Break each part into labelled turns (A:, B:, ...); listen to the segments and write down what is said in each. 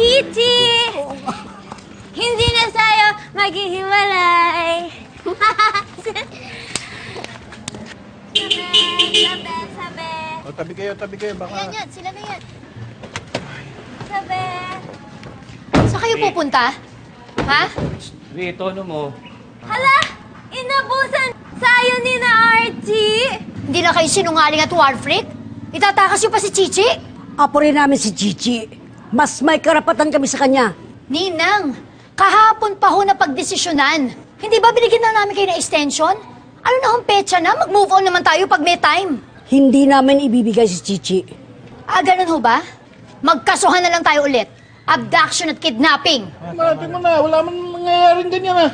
A: Chichi! Hindi na tayo maghihiwalay. sabi, sabi, sabi.
B: O, tabi kayo, tabi kayo. Baka...
A: Yan, yan. Sila na yan. Sabi.
C: Saan kayo pupunta? Ha?
D: Ri, tono mo.
A: Hala! Inabusan sayo ni na Archie!
C: Hindi na kayo sinungaling at war freak? Itatakas niyo pa si Chichi?
E: Apo rin namin si Chichi. Mas may karapatan kami sa kanya.
C: Ninang, kahapon pa ho na pagdesisyonan. Hindi ba binigyan na namin kayo ng extension? Ano na hong petsa na? Mag-move on naman tayo pag may time.
E: Hindi namin ibibigay si Chichi.
C: Ah, ganun ho ba? Magkasuhan na lang tayo ulit. Abduction at kidnapping.
B: Malati mo na, wala man nangyayaring ganyan ah.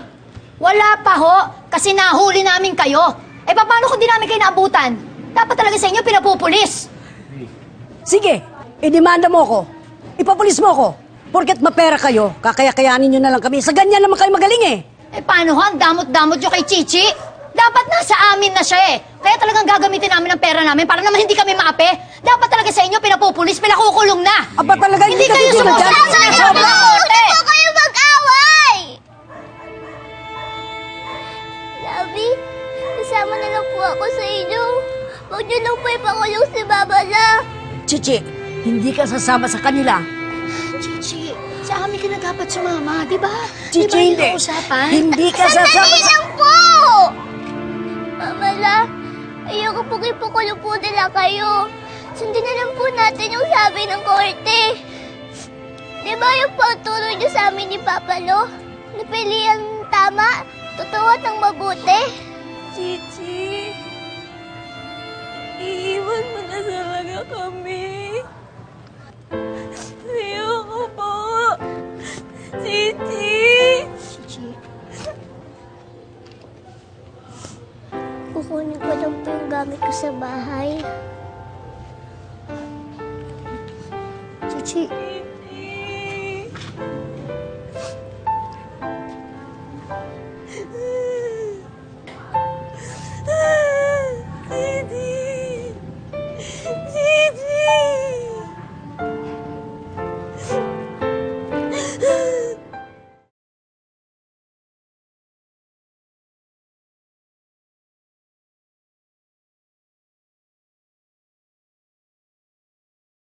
C: Wala pa ho, kasi nahuli namin kayo. Eh, paano kung di namin kayo naabutan? Dapat talaga sa inyo pinapupulis.
E: Sige, idemanda mo ko. Ipapulis mo ko. Porket mapera kayo, kakaya-kayanin nyo na lang kami. Sa ganyan naman kayo magaling eh.
C: Eh, paano ho? Ang damot-damot nyo kay Chichi? Dapat nasa amin na siya eh. Kaya talagang gagamitin namin ang pera namin para naman hindi kami maapi. Dapat talaga sa inyo pinapupulis, pinakukulong na.
E: Aba talaga,
C: Hindi
E: hindi, ka
C: kayo sumusunod!
A: Huwag kayo mag-away! Labi, kasama na lang po ako sa inyo. Huwag niyo lang po ipakulong si Babala.
E: Chichi, hindi ka sasama sa kanila.
C: Chichi, sa amin ka na dapat sumama, di ba?
E: Chichi,
C: di ba yun
E: hindi.
C: usapan?
E: Hindi ka sasama
A: Sandali
E: sa...
A: lang po! Mamala, ayoko po ipakulong po nila kayo. Sundin na lang po natin yung sabi ng korte. Di ba yung pagturo niyo sa amin ni Papa Lo? Napili ang tama, totoo at ang mabuti? Chichi, iiwan mo na talaga kami. Chichi!
C: Chichi,
A: Kukunin ko lang po yung gamit ko sa bahay.
C: Chichi,